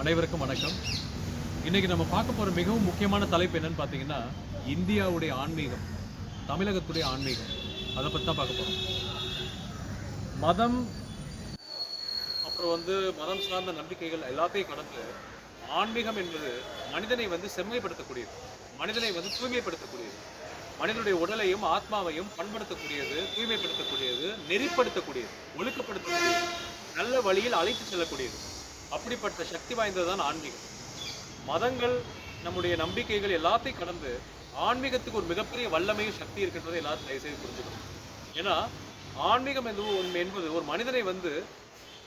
அனைவருக்கும் வணக்கம். இன்றைக்கி நம்ம பார்க்க போகிற மிகவும் முக்கியமான தலைப்பு என்னன்னு பார்த்தீங்கன்னா இந்தியாவுடைய ஆன்மீகம் தமிழகத்துடைய ஆன்மீகம். அதை பற்றி தான் பார்க்க போகிறோம் மதம் அப்புறம் வந்து மதம் சார்ந்த நம்பிக்கைகள் எல்லாத்தையும் கடந்து ஆன்மீகம் என்பது மனிதனை வந்து செம்மைப்படுத்தக்கூடியது. மனிதனை வந்து தூய்மைப்படுத்தக்கூடியது. மனிதனுடைய உடலையும் ஆத்மாவையும் பண்படுத்தக்கூடியது தூய்மைப்படுத்தக்கூடியது நெறிப்படுத்தக்கூடியது ஒழுக்கப்படுத்தக்கூடியது நல்ல வழியில் அழைத்து செல்லக்கூடியது. அப்படிப்பட்ட சக்தி வாய்ந்ததுதான் ஆன்மீகம். மதங்கள் நம்முடைய நம்பிக்கைகள் எல்லாத்தையும் கடந்து ஆன்மீகத்துக்கு ஒரு மிகப்பெரிய வல்லமையும் சக்தி இருக்கின்றதை எல்லாரும் தயவுசெய்து புரிஞ்சுக்கணும். ஏன்னா ஆன்மீகம் என்பது ஒரு- என்பது ஒரு மனிதனை வந்து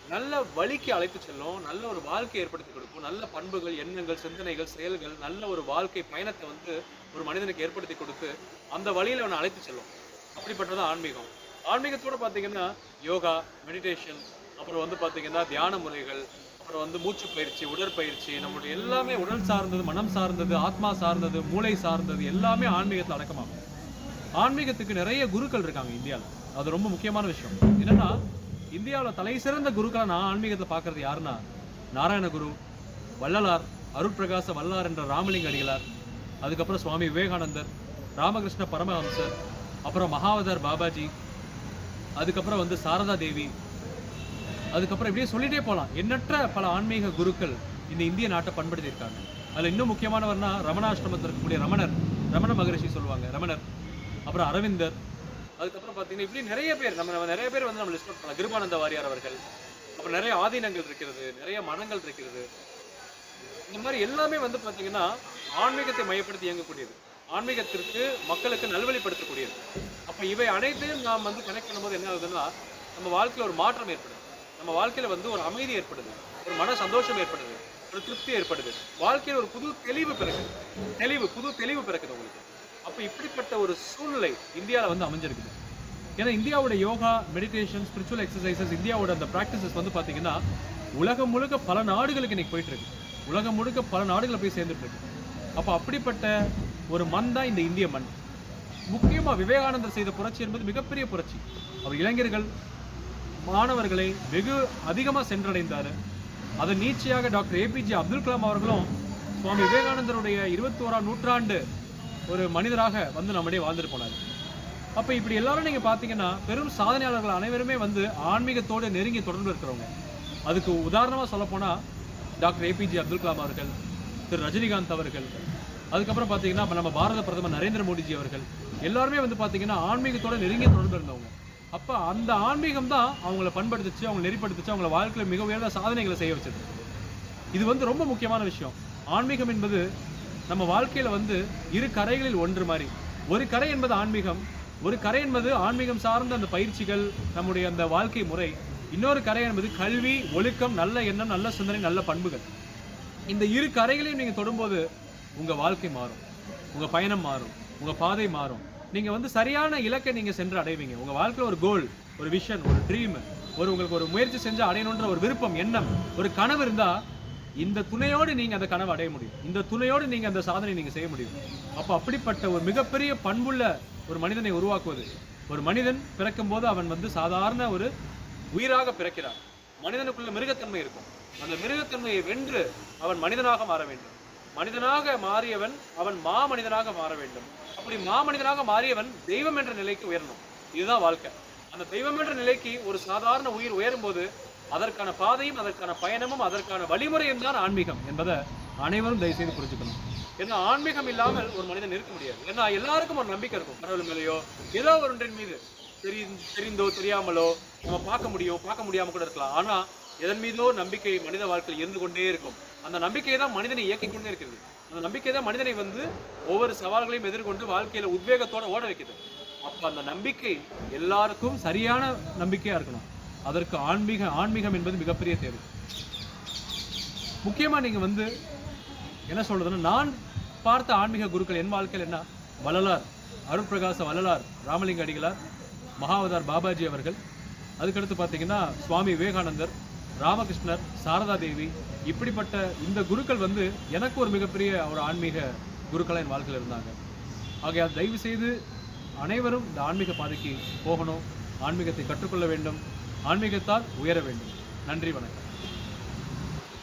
நல்ல வழிக்கு அழைத்து செல்லும் நல்ல ஒரு வாழ்க்கை ஏற்படுத்தி கொடுக்கும் நல்ல பண்புகள் எண்ணங்கள் சிந்தனைகள் செயல்கள் நல்ல ஒரு வாழ்க்கை பயணத்தை வந்து ஒரு மனிதனுக்கு ஏற்படுத்தி கொடுத்து அந்த வழியில் அவனை அழைத்து செல்லும். அப்படிப்பட்டது ஆன்மீகம். ஆன்மீகத்தோடு பார்த்தீங்கன்னா யோகா மெடிடேஷன் அப்புறம் வந்து பார்த்தீங்கன்னா தியான முறைகள் அப்புறம் வந்து மூச்சு பயிற்சி உடற்பயிற்சி நம்மளுடைய எல்லாமே உடல் சார்ந்தது மனம் சார்ந்தது ஆத்மா சார்ந்தது மூளை சார்ந்தது எல்லாமே ஆன்மீகத்தில் அடக்கமாகும். ஆன்மீகத்துக்கு நிறைய குருக்கள் இருக்காங்க இந்தியாவில் அது ரொம்ப முக்கியமான விஷயம். என்னன்னா இந்தியாவில் தலை சிறந்த குருக்களை நான் ஆன்மீகத்தில் பார்க்கறது யாருன்னா நாராயண குரு வள்ளலார் அருட்பிரகாச வல்லார் என்ற ராமலிங்க அடிகளார் அதுக்கப்புறம் சுவாமி விவேகானந்தர் ராமகிருஷ்ண பரமஹம்சர் அப்புறம் மகாவதர் பாபாஜி அதுக்கப்புறம் வந்து சாரதா தேவி அதுக்கப்புறம் இப்படியே சொல்லிட்டே போகலாம் எண்ணற்ற பல ஆன்மீக குருக்கள் இந்த இந்திய நாட்டை பண்படுத்தியிருக்காங்க. அதில் இன்னும் முக்கியமானவர்னா ரமணாஷ்டிரமத்தில் இருக்கக்கூடிய ரமணர் ரமண மகரிஷி சொல்லுவாங்க ரமணர் அப்புறம் அரவிந்தர். அதுக்கப்புறம் பார்த்தீங்கன்னா இப்படி நிறைய பேர் நம்ம நம்ம நிறைய பேர் வந்து நம்ம லிஸ்ட் பண்ணலாம். கிருபானந்த வாரியார் அவர்கள் அப்புறம் நிறைய ஆதீனங்கள் இருக்கிறது நிறைய மனங்கள் இருக்கிறது. இந்த மாதிரி எல்லாமே வந்து பார்த்தீங்கன்னா ஆன்மீகத்தை மையப்படுத்தி இயங்கக்கூடியது. ஆன்மீகத்திற்கு மக்களுக்கு நல்வழிப்படுத்தக்கூடியது. அப்போ இவை அனைத்தையும் நாம் வந்து கனெக்ட் பண்ணும்போது என்ன ஆகுதுன்னா நம்ம வாழ்க்கையில் ஒரு மாற்றம் ஏற்படுது. நம்ம வாழ்க்கையில் வந்து ஒரு அமைதி ஏற்படுது. ஒரு மன சந்தோஷம் ஏற்படுது. ஒரு திருப்தி ஏற்படுது. வாழ்க்கையில் ஒரு புது தெளிவு பிறக்குது. தெளிவு புது தெளிவு பிறக்குது உங்களுக்கு. அப்போ இப்படிப்பட்ட ஒரு சூழ்நிலை இந்தியாவில் வந்து அமைஞ்சிருக்குது. ஏன்னா இந்தியாவோட யோகா மெடிடேஷன் ஸ்பிரிச்சுவல் எக்ஸசைசஸ் இந்தியாவோட அந்த ப்ராக்டிசஸ் வந்து பார்த்தீங்கன்னா உலகம் முழுக்க பல நாடுகளுக்கு இன்னைக்கு போயிட்டு இருக்கு உலகம் முழுக்க பல நாடுகளை போய் சேர்ந்துட்டு இருக்கு அப்போ அப்படிப்பட்ட ஒரு மண் தான் இந்த இந்திய மண். முக்கியமாக விவேகானந்தர் செய்த புரட்சி என்பது மிகப்பெரிய புரட்சி. அவர் இளைஞர்கள் மாணவர்களை வெகு அதிகமாக சென்றடைந்தார். அதை நீச்சையாக டாக்டர் ஏபிஜே அப்துல் கலாம் அவர்களும் சுவாமி விவேகானந்தருடைய இருபத்தோராம் நூற்றாண்டு ஒரு மனிதராக வந்து நம்முடைய வாழ்ந்துட்டு போனார். அப்போ இப்படி எல்லாரும் நீங்கள் பார்த்தீங்கன்னா பெரும் சாதனையாளர்கள் அனைவருமே வந்து ஆன்மீகத்தோடு நெருங்கி தொடர்பு இருக்கிறவங்க. அதுக்கு உதாரணமாக சொல்லப்போனால் டாக்டர் ஏபிஜே அப்துல் கலாம் அவர்கள் திரு ரஜினிகாந்த் அவர்கள். அதுக்கப்புறம் பார்த்தீங்கன்னா நம்ம பாரத பிரதமர் நரேந்திர மோடிஜி அவர்கள். எல்லாருமே வந்து பார்த்தீங்கன்னா ஆன்மீகத்தோட நெருங்கிய தொடர்பு இருந்தவங்க. அப்போ அந்த ஆன்மீகம் தான் அவங்கள பண்படுத்துச்சு அவங்களை நெறிப்படுத்துச்சு அவங்கள வாழ்க்கையில் மிக உயர்ந்த சாதனைகளை செய்ய வச்சது. இது வந்து ரொம்ப முக்கியமான விஷயம். ஆன்மீகம் என்பது நம்ம வாழ்க்கையில் வந்து இரு கரைகளில் ஒன்று மாதிரி ஒரு கரை என்பது ஆன்மீகம் ஒரு கரை என்பது ஆன்மீகம் சார்ந்த அந்த பயிற்சிகள் நம்முடைய அந்த வாழ்க்கை முறை இன்னொரு கரை என்பது கல்வி ஒழுக்கம் நல்ல எண்ணம் நல்ல சிந்தனை நல்ல பண்புகள். இந்த இரு கரைகளையும் நீங்கள் தொடும்போது உங்கள் வாழ்க்கை மாறும் உங்கள் பயணம் மாறும் உங்கள் பாதை மாறும். நீங்கள் வந்து சரியான இலக்கை நீங்கள் சென்று அடைவீங்க. உங்கள் வாழ்க்கையில் ஒரு கோல் ஒரு விஷன் ஒரு ட்ரீம் ஒரு உங்களுக்கு ஒரு முயற்சி செஞ்சு அடையணுன்ற ஒரு விருப்பம் எண்ணம் ஒரு கனவு இருந்தால் இந்த துணையோடு நீங்கள் அந்த கனவை அடைய முடியும். இந்த துணையோடு நீங்கள் அந்த சாதனை நீங்கள் செய்ய முடியும். அப்போ அப்படிப்பட்ட ஒரு மிகப்பெரிய பண்புள்ள ஒரு மனிதனை உருவாக்குவது. ஒரு மனிதன் பிறக்கும் போது அவன் வந்து சாதாரண ஒரு உயிராக பிறக்கிறான். மனிதனுக்குள்ள மிருகத்தன்மை இருக்கும். அந்த மிருகத்தன்மையை வென்று அவன் மனிதனாக மாற வேண்டும். மனிதனாக மாறியவன் அவன் மா மனிதனாக மாற வேண்டும். அப்படி மாமனிதனாக மாறியவன் தெய்வம் என்ற நிலைக்கு உயரணும். இதுதான் வாழ்க்கை. அந்த தெய்வம் என்ற நிலைக்கு ஒரு சாதாரண உயிர் உயரும் போது அதற்கான பாதையும் அதற்கான பயணமும் அதற்கான வழிமுறையும் தான் ஆன்மீகம் என்பதை அனைவரும் தயவுசெய்து புரிஞ்சுக்கணும். ஏன்னா ஆன்மீகம் இல்லாமல் ஒரு மனிதன் இருக்க முடியாது. ஏன்னா எல்லாருக்கும் ஒரு நம்பிக்கை இருக்கும். கடவுள் மேலேயோ ஏதோ ஒன்றின் மீது தெரி தெரிந்தோ தெரியாமலோ நம்ம பார்க்க முடியும் பார்க்க முடியாம கூட இருக்கலாம். ஆனால் எதன் மீதோ நம்பிக்கை மனித வாழ்க்கையில் இருந்து கொண்டே இருக்கும். அந்த நம்பிக்கை தான் மனிதனை இயக்கிக் கொண்டே இருக்கிறது. அந்த நம்பிக்கை தான் மனிதனை வந்து ஒவ்வொரு சவால்களையும் எதிர்கொண்டு வாழ்க்கையில உத்வேகத்தோட ஓட வைக்குது அப்ப அந்த நம்பிக்கை எல்லாருக்கும் சரியான நம்பிக்கையா இருக்கணும். அதற்கு ஆன்மீக ஆன்மீகம் என்பது மிகப்பெரிய தேவை. முக்கியமா நீங்க வந்து என்ன சொல்றதுன்னா நான் பார்த்த ஆன்மீக குருக்கள் என் வாழ்க்கையில் என்ன? வள்ளலார் அருட்பிரகாச வள்ளலார் ராமலிங்க அடிகளார் மகாவதார் பாபாஜி அவர்கள். அதுக்கடுத்து பார்த்தீங்கன்னா சுவாமி விவேகானந்தர் ராமகிருஷ்ணர் சாரதா தேவி இப்படிப்பட்ட இந்த குருக்கள் வந்து எனக்கு ஒரு மிகப்பெரிய ஒரு ஆன்மீக குருக்களாக என் வாழ்க்கையில் இருந்தாங்க. ஆகையால் தயவு செய்து அனைவரும் இந்த ஆன்மீக பாதைக்கு போகணும். ஆன்மீகத்தை கற்றுக்கொள்ள வேண்டும். ஆன்மீகத்தால் உயர வேண்டும். நன்றி வணக்கம்.